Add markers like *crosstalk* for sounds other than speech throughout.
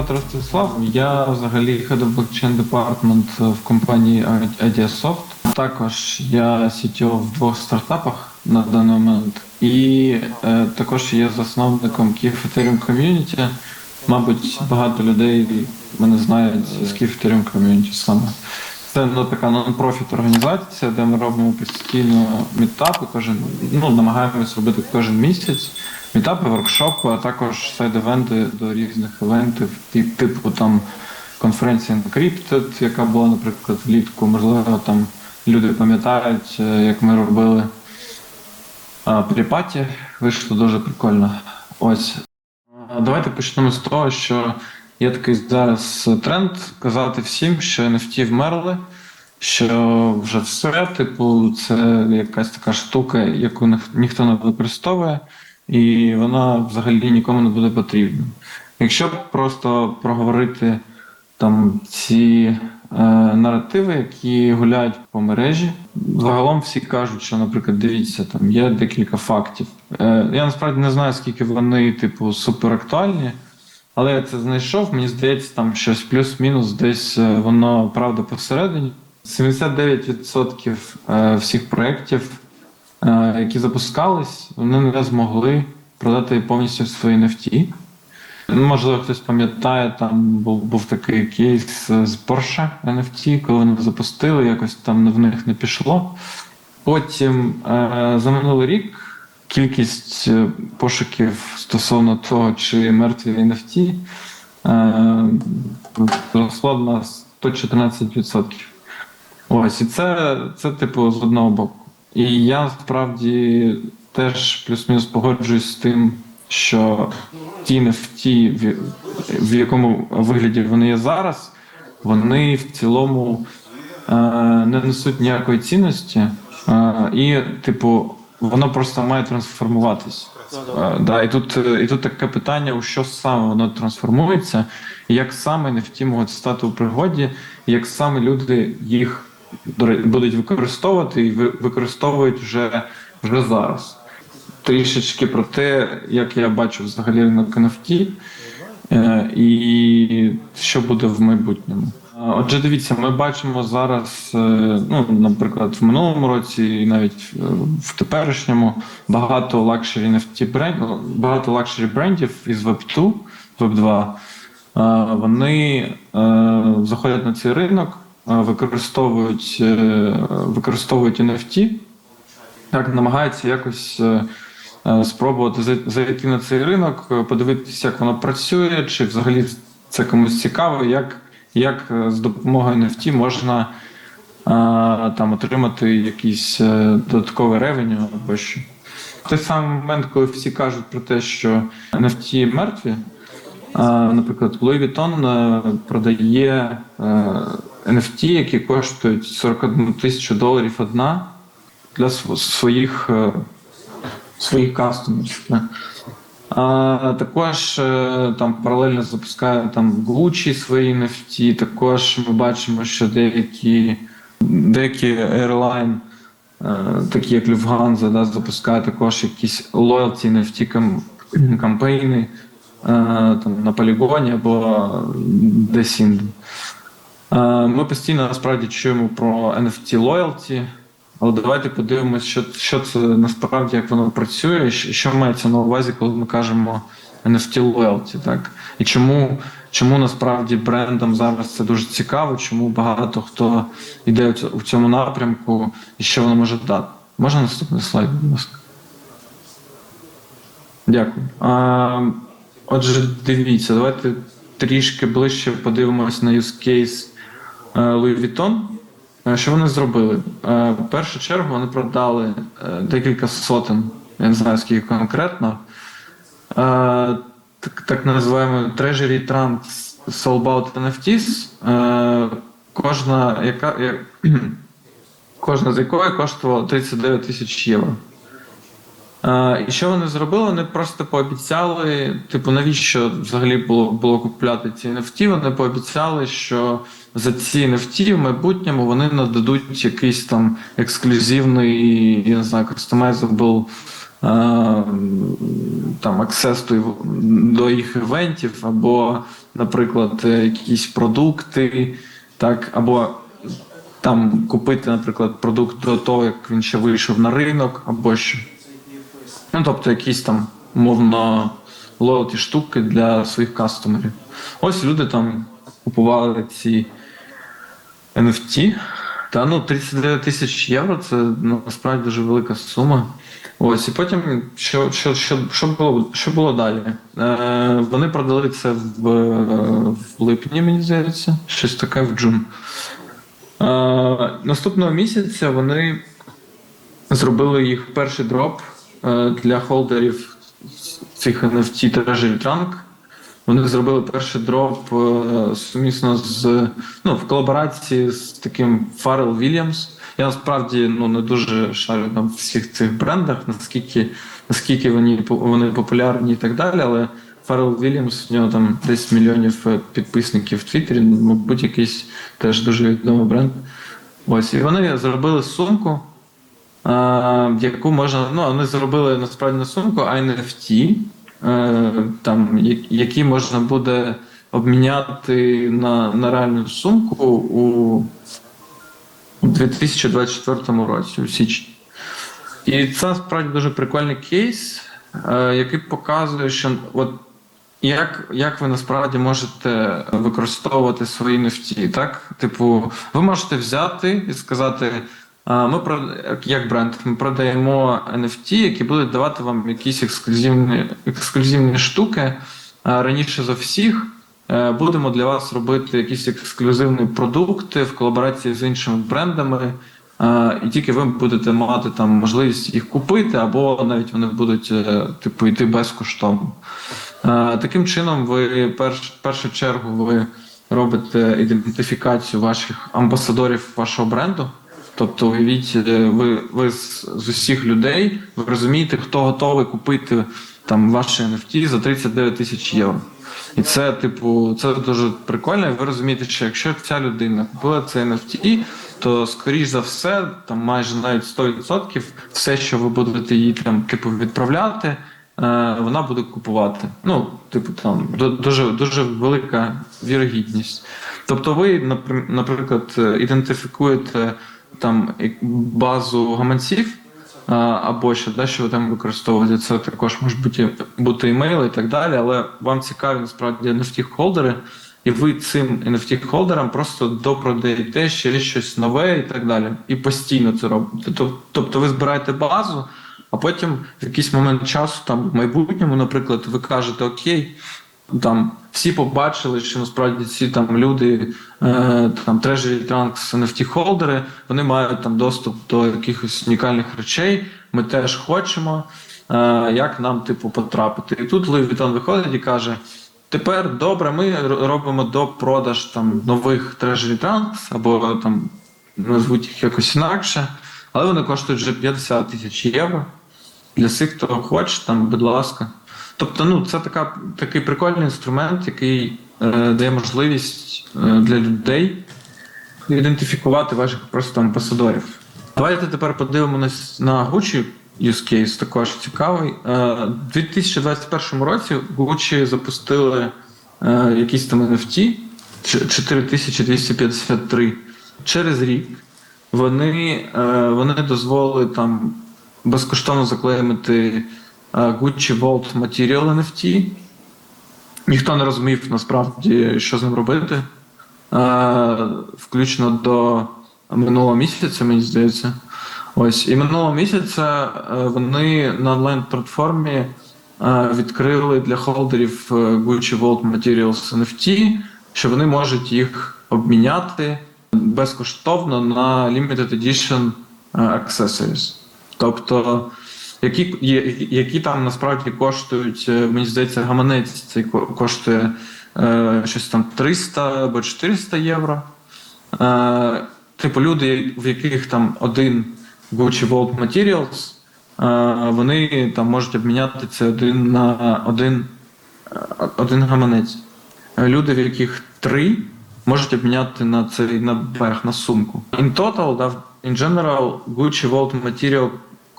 звати Ростислав. Я взагалі Head of Blockchain Department в компанії IdeaSoft. Також я CTO в двох стартапах на даний момент. І е, також є засновником Kyiv Ethereum Community. Мабуть, багато людей мене знають з Kyiv Ethereum Community саме. Це ну, така нон-профіт організація, де ми робимо постійно мітапи, кожен ну, намагаємось робити кожен місяць. Мітапи, воркшопи, а також сайд-евенти до різних івентів, тип- типу там конференція Encrypted, яка була, наприклад, влітку. Можливо, там люди пам'ятають, е, як ми робили а. Вийшло дуже прикольно. Ось. Давайте почнемо з того, що є такий зараз тренд казати всім, що NFT вмерли, що вже все, типу, це якась така штука, яку ніх- ніхто не використовує, і вона взагалі нікому не буде потрібна. Якщо просто проговорити там ці е, наративи, які гуляють по мережі, загалом всі кажуть, що, наприклад, дивіться, там є декілька фактів. Е, я насправді не знаю, скільки вони, типу, суперактуальні. Але я це знайшов, мені здається, там щось плюс-мінус, десь е, воно правда посередині. 79% е, всіх проєктів, які запускались, вони не змогли продати повністю свої NFT. Можливо, хтось пам'ятає, там був, був такий кейс з Porsche NFT, коли вони запустили, якось там в них не пішло. Потім е, за минулий рік кількість е, пошуків стосовно того, чи мертві NFT, е, зросла на 114%. Ось, і це, це типу з одного боку. І я насправді теж плюс-мінус погоджуюсь з тим, що ті NFT, в, якому вигляді вони є зараз, вони в цілому е, не несуть ніякої цінності. Е, і, типу, воно просто має трансформуватись. Е, да, і, тут, і тут таке питання, у що саме воно трансформується, як саме NFT можуть стати у пригоді, як саме люди їх будуть використовувати і використовують вже, вже зараз. Трішечки про те, як я бачу взагалі ринок NFT е, і що буде в майбутньому. Отже, дивіться, ми бачимо зараз, е, ну, наприклад, в минулому році і навіть е, в теперішньому багато лакшері NFT брендів, багато лакшері брендів із Web2, Web2, е, вони заходять на цей ринок, використовують, е, використовують NFT, так, намагаються якось е, е, спробувати зайти на цей ринок, е, подивитися, як воно працює, чи взагалі це комусь цікаво, як, як е, з допомогою NFT можна е, там отримати якийсь е, додатковий ревеню або що. В той самий момент, коли всі кажуть про те, що NFT мертві, е, наприклад, Louis Vuitton е, продає е, NFT, які коштують 41 тисячу доларів одна для своїх, е, своїх кастомерів. А, також е, там паралельно запускає там Gucci свої NFT. Також ми бачимо, що деякі, деякі airline, е, такі як Lufthansa, да, запускають також якісь loyalty NFT кам- кампейни е, там, на полігоні або десь інде. Е, Ми постійно насправді чуємо про NFT loyalty, але давайте подивимося, що, що це насправді, як воно працює, що мається на увазі, коли ми кажемо NFT loyalty, так? І чому, чому насправді брендам зараз це дуже цікаво, чому багато хто йде у цьому напрямку і що воно може дати. Можна наступний слайд, будь ласка? Дякую. Отже, дивіться, давайте трішки ближче подивимось на use case е, Louis Vuitton. Е, Що вони зробили? Е, В першу чергу вони продали декілька сотень, я не знаю скільки конкретно. Так, так називаємо Treasury Trunks Sold Out NFTs. Кожна, яка, *clears throat* кожна з якої коштувала 39 тисяч євро. І що вони зробили? Вони просто пообіцяли, типу, навіщо взагалі було було купляти ці NFT? Вони пообіцяли, що за ці NFT в майбутньому вони нададуть якийсь там ексклюзивний, я не знаю, customizable там до, до їх івентів, або, наприклад, е, якісь продукти, так, або там купити, наприклад, продукт до того, як він ще вийшов на ринок, або що. Ну, тобто якісь там, мовно, лоті штуки для своїх кастомерів. Ось люди там купували ці NFT. Та ну 39 тисяч євро це ну, насправді дуже велика сума. Ось, і потім, що, що, що, що, було, що було далі? Е, вони продали це в, в липні, мені здається, щось таке в джун. Е, наступного місяця вони зробили їх перший дроп для холдерів цих NFT Treasury Trunk. Вони зробили перший дроп е, сумісно з ну, в колаборації з таким Фаррел Williams. Я насправді ну, не дуже шарю на всіх цих брендах, наскільки, наскільки вони, вони популярні і так далі, але Фаррел Williams, у нього там 10 мільйонів е, підписників в Твіттері, мабуть, якийсь теж дуже відомий бренд. Ось, і вони зробили сумку, е, яку можна. Ну, вони зробили насправді не сумку, NFT, е, там, які можна буде обміняти на, на реальну сумку у, у 2024 році, у січні. І це насправді дуже прикольний кейс, е, який показує, що от як, як ви насправді можете використовувати свої NFT, так? Типу, ви можете взяти і сказати: ми як бренд, ми продаємо NFT, які будуть давати вам якісь ексклюзивні, ексклюзивні штуки. Раніше за всіх е, будемо для вас робити якісь ексклюзивні продукти в колаборації з іншими брендами. І тільки ви будете мати там можливість їх купити, або навіть вони будуть е, типу йти безкоштовно. Таким чином, ви перш, першу чергу ви робите ідентифікацію ваших амбасадорів вашого бренду. Тобто, уявіть, е, ви, ви з, з усіх людей ви розумієте, хто готовий купити там ваші NFT за 39 тисяч євро. І це, типу, це дуже прикольно. І ви розумієте, що якщо ця людина купила це NFT, то скоріш за все, там майже навіть 100%, все, що ви будете їй там, типу, відправляти, е, вона буде купувати. Ну, типу, там дуже дуже велика вірогідність. Тобто, ви, наприклад, е, ідентифікуєте там базу гаманців. Або що, да, що ви там використовуєте, це також можуть бути, бути імейли і так далі, але вам цікаві насправді NFT-холдери, і ви цим NFT-холдерам просто допродаєте ще щось нове і так далі. І постійно це робите. Тобто ви збираєте базу, а потім в якийсь момент часу, там в майбутньому, наприклад, ви кажете Окей, там всі побачили, що насправді ці там люди, е, там Treasury Trunks NFT холдери, вони мають там доступ до якихось унікальних речей. Ми теж хочемо, е, як нам, типу, потрапити. І тут Louis Vuitton виходить і каже: тепер добре, ми робимо до продаж там нових Treasury Trunks, або там назвуть їх якось інакше, але вони коштують вже 50 тисяч євро. Для всіх, хто хоче, там, будь ласка. Тобто, ну, це така, такий прикольний інструмент, який е, дає можливість е, для людей ідентифікувати ваших просто амбасадорів. Давайте тепер подивимось на Gucci use case, також цікавий. Е, У 2021 році Gucci запустили е, якісь там NFT 4253. Через рік вони, е, вони дозволили там безкоштовно заклеймити е, Gucci Vault Material NFT. Ніхто не розумів насправді, що з ним робити. Включно до минулого місяця, мені здається. Ось, і минулого місяця е, вони на онлайн-платформі е, відкрили для холдерів Gucci Vault Materials NFT, що вони можуть їх обміняти безкоштовно на Limited Edition е, Accessories. Тобто, які, які там насправді коштують, е, мені здається, гаманець цей коштує е, щось там 300 або 400 євро. Е, типу, люди, в яких там один Gucci Vault Materials, е, вони там можуть обміняти це один на один, е, один гаманець. Люди, в яких три можуть обміняти на цей на берег, на сумку. In total, да, in general, Gucci Vault Material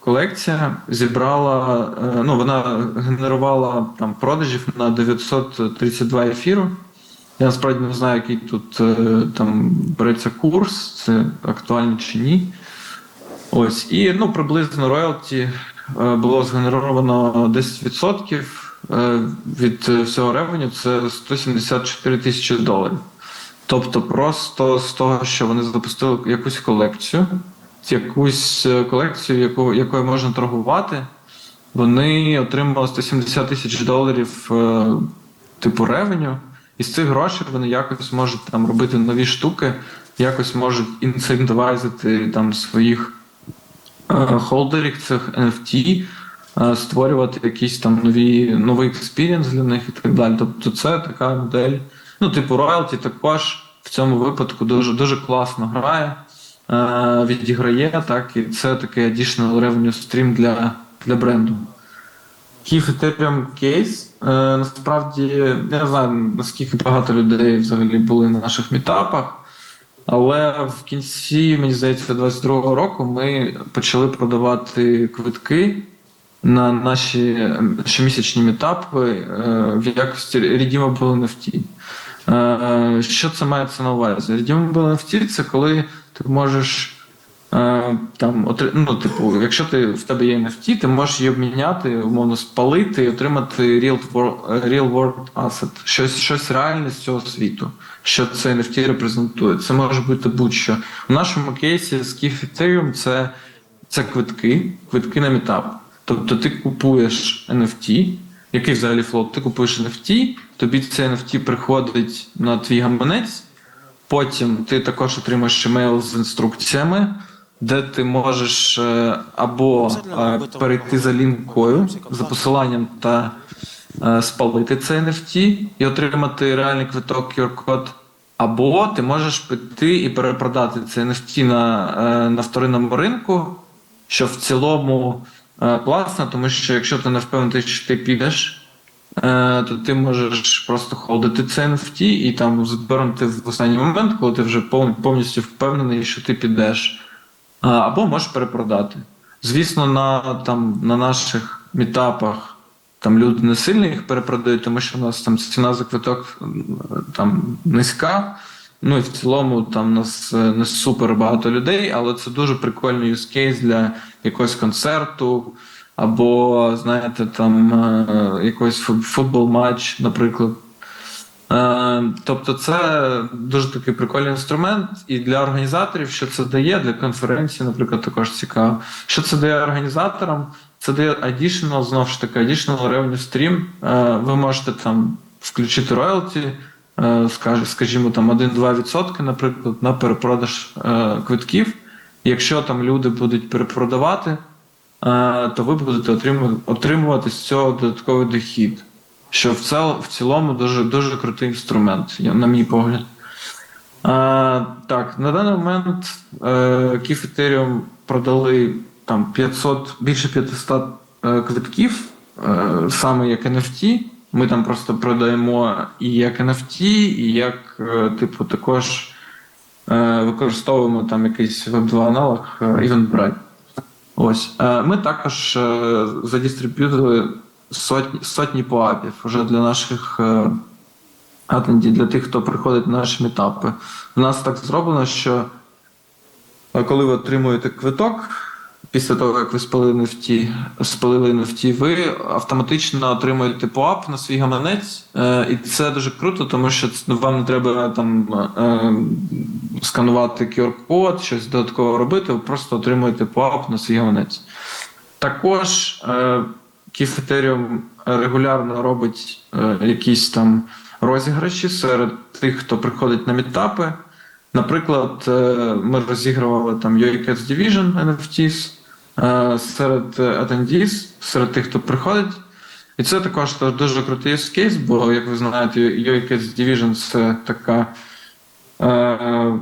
колекція зібрала, е, ну вона генерувала там продажів на 932 ефіру. Я насправді не знаю, який тут е, там береться курс, це актуально чи ні. Ось, і ну, приблизно роялті е, було згенеровано 10% е, від всього ревеню, це 174 тисячі доларів. Тобто, просто з того, що вони запустили якусь колекцію, якусь е, колекцію, яку, якою можна торгувати, вони отримали 170 тисяч доларів е, типу ревеню, і з цих грошей вони якось можуть там робити нові штуки, якось можуть інцентивайзити там своїх е, холдерів цих NFT, е, створювати якісь там нові новий експірієнс для них і так далі. Тобто це така модель. Ну, типу, роялті також в цьому випадку дуже дуже класно грає, відіграє, так, і це такий additional revenue stream для, для бренду. Київ Ethereum кейс. Е, насправді, я не знаю, наскільки багато людей взагалі були на наших мітапах. Але в кінці, мені здається, 22-го року ми почали продавати квитки на наші е, щомісячні мітапи е, в якості Redeemable NFT. Е, Що це мається на увазі? Redeemable NFT це коли ти можеш е, там, ну, типу, якщо ти, в тебе є NFT, ти можеш її обміняти, умовно спалити і отримати real world, real world asset, щось, щось реальне з цього світу, що це NFT репрезентує. Це може бути будь-що. У нашому кейсі з Kif Ethereum це, це квитки, квитки на мітап. Тобто ти купуєш NFT, який взагалі флот, ти купуєш NFT, тобі цей NFT приходить на твій гаманець, Потім ти також отримаєш емейл з інструкціями, де ти можеш е, або е, перейти за лінкою, за посиланням та е, спалити цей NFT і отримати реальний квиток QR-код. Або ти можеш піти і перепродати цей NFT на, на вторинному ринку, що в цілому класно, тому що якщо ти не впевнений, що ти підеш, то ти можеш просто холдити це NFT і там збернути в останній момент, коли ти вже повністю впевнений, що ти підеш. Або можеш перепродати. Звісно, на, там, на наших мітапах там люди не сильно їх перепродають, тому що у нас там ціна за квиток там низька. Ну і в цілому там нас е, не супер багато людей, але це дуже прикольний case для якогось концерту, або, знаєте, там е, якийсь футбол-матч, наприклад. Е, Тобто, це дуже такий прикольний інструмент, і для організаторів, що це дає, для конференції, наприклад, також цікаво. Що це дає організаторам? Це дає additional, знову ж таки, additional revenue stream. Е, Ви можете там включити роялті, скажімо, там 1-2%, наприклад, на перепродаж квитків. Якщо там люди будуть перепродавати, то ви будете отримувати, з цього додатковий дохід. Що в, цел, в цілому дуже, дуже крутий інструмент, на мій погляд. Е, так, на даний момент е, Kif Ethereum продали там 500, більше 500 е, квитків, е, саме як NFT. Ми там просто продаємо і як NFT, і як, типу, також використовуємо там якийсь веб-2 аналог е, Eventbrite. Ось. Е, Ми також е, задистриб'ютили сотні, сотні поапів вже для наших е, атендів, для тих, хто приходить на наші мітапи. У нас так зроблено, що коли ви отримуєте квиток, після того, як ви спалили NFT, спалили NFT, ви автоматично отримуєте поап на свій гаманець. І це дуже круто, тому що вам не треба там сканувати QR-код, щось додатково робити, ви просто отримуєте поап на свій гаманець. Також е, Ethereum регулярно робить е, якісь там розіграші серед тих, хто приходить на мітапи. Наприклад, е, ми розігрували там UiCats Division NFTs е, серед attendees, серед тих, хто приходить. І це також дуже крутий case, бо, як ви знаєте, UiCats Division це така. Е,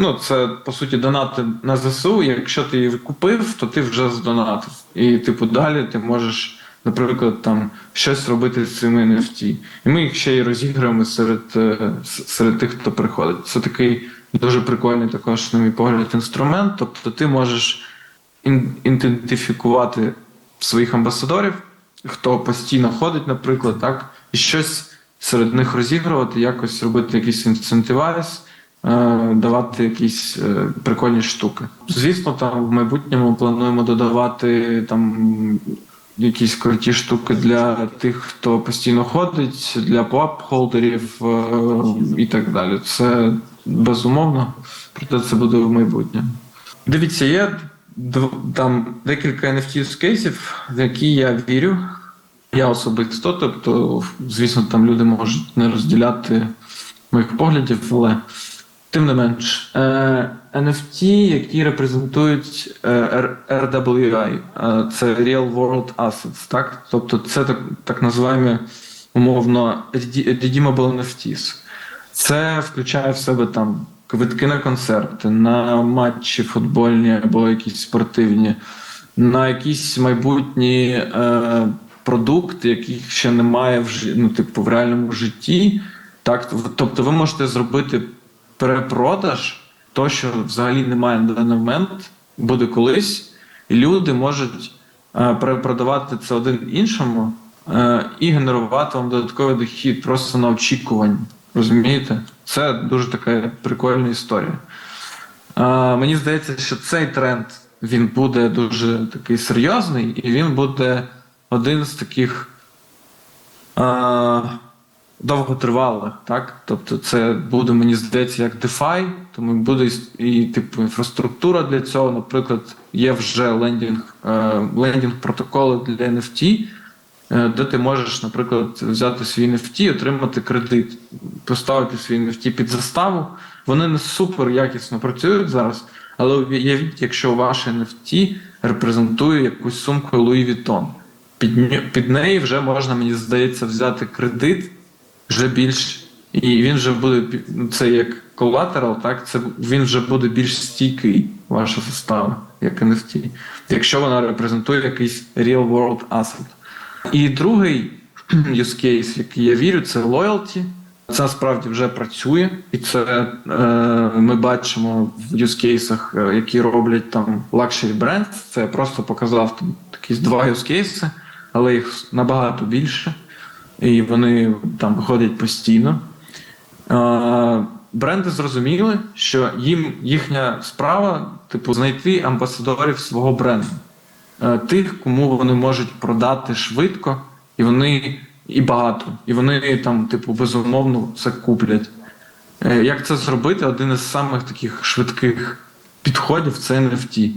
Ну, це по суті донати на ЗСУ. Якщо ти її купив, то ти вже здонатив. І, типу, далі ти можеш наприклад, там щось робити з цими NFT. І ми їх ще й розіграємо серед, е, серед тих, хто приходить. Це такий дуже прикольний також, на мій погляд, інструмент. Тобто ти можеш ідентифікувати своїх амбасадорів, хто постійно ходить, наприклад, так, і щось серед них розігрувати, якось робити якийсь інцентивайз, е, давати якісь е, прикольні штуки. Звісно, там в майбутньому плануємо додавати там якісь круті штуки для тих, хто постійно ходить, для поап-холдерів е, і так далі. Це безумовно, проте це буде в майбутньому. Дивіться, є там декілька NFT кейсів, в які я вірю. Я особисто, тобто, звісно, там люди можуть не розділяти моїх поглядів, але тим не менш, е, NFT, які репрезентують е, RWI, е, це Real World Assets, так? Тобто це так, так називаємо умовно rede- redeemable NFTs. Це включає в себе там квитки на концерти, на матчі футбольні або якісь спортивні, на якісь майбутні е, продукти, яких ще немає в ну, типу, в реальному житті. Так, тобто ви можете зробити перепродаж, то, що взагалі немає на даний момент, буде колись, і люди можуть е, перепродавати це один іншому е, і генерувати вам додатковий дохід просто на очікуванні. Розумієте? Це дуже така прикольна історія. Е, мені здається, що цей тренд він буде дуже такий серйозний, і він буде один з таких е, довготривалих, так? Тобто, це буде, мені здається, як DeFi, тому буде і, типу інфраструктура для цього. Наприклад, є вже лендінг, е, лендінг протоколи для NFT, е, де ти можеш, наприклад, взяти свій NFT, отримати кредит, поставити свій NFT під заставу. Вони не супер якісно працюють зараз, але уявіть, якщо ваше NFT репрезентує якусь сумку Louis Vuitton. Під, під неї вже можна, мені здається, взяти кредит вже більш. І він вже буде ну, це як колатерал, так? Це він вже буде більш стійкий, ваша застава, як NFT, якщо вона репрезентує якийсь real world asset. І другий *clears throat* use case, який я вірю, це loyalty. Це насправді вже працює, і це е, ми бачимо в cases, е, які роблять там luxury brands. Це я просто показав там якісь два cases, але їх набагато більше, і вони там виходять постійно. Бренди зрозуміли, що їм їхня справа, типу, знайти амбасадорів свого бренду, тих, кому вони можуть продати швидко, і вони і багато, і вони там, типу, безумовно це куплять. Е, Як це зробити? Один із самих таких швидких підходів це NFT.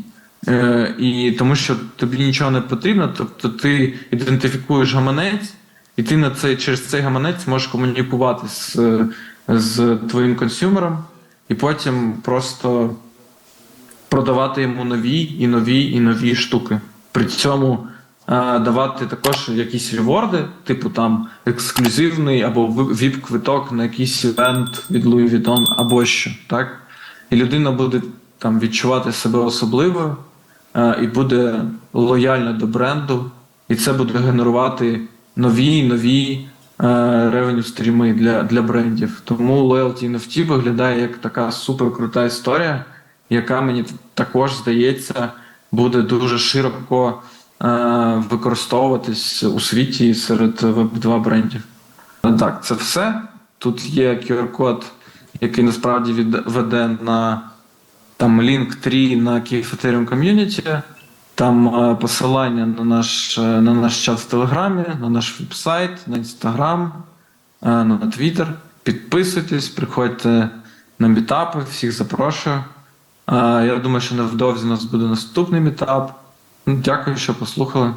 Е, І тому що тобі нічого не потрібно, тобто ти ідентифікуєш гаманець, і ти на цей через цей гаманець можеш комунікувати з, з твоїм консюмером, і потім просто продавати йому нові і нові і нові штуки. При цьому е, давати також якісь реворди, типу там ексклюзивний або віп-квиток на якийсь івент від Louis Vuitton або що, так? І людина буде там відчувати себе особливою е, і буде лояльна до бренду, і це буде генерувати нові нові ревеню стріми для, для брендів. Тому Loyalty NFT виглядає як така суперкрута історія, яка мені також здається буде дуже широко е, використовуватись у світі серед Web2 брендів. Так, це все. Тут є QR-код, який насправді веде на там лінк 3 на Kyiv Ethereum Community. Там е, посилання на наш, е, на наш чат в Телеграмі, на наш веб-сайт, на Інстаграм, е, на Твіттер. Підписуйтесь, приходьте на мітапи, всіх запрошую. Я думаю, що невдовзі у нас буде наступний мітап. Ну, Дякую, що послухали.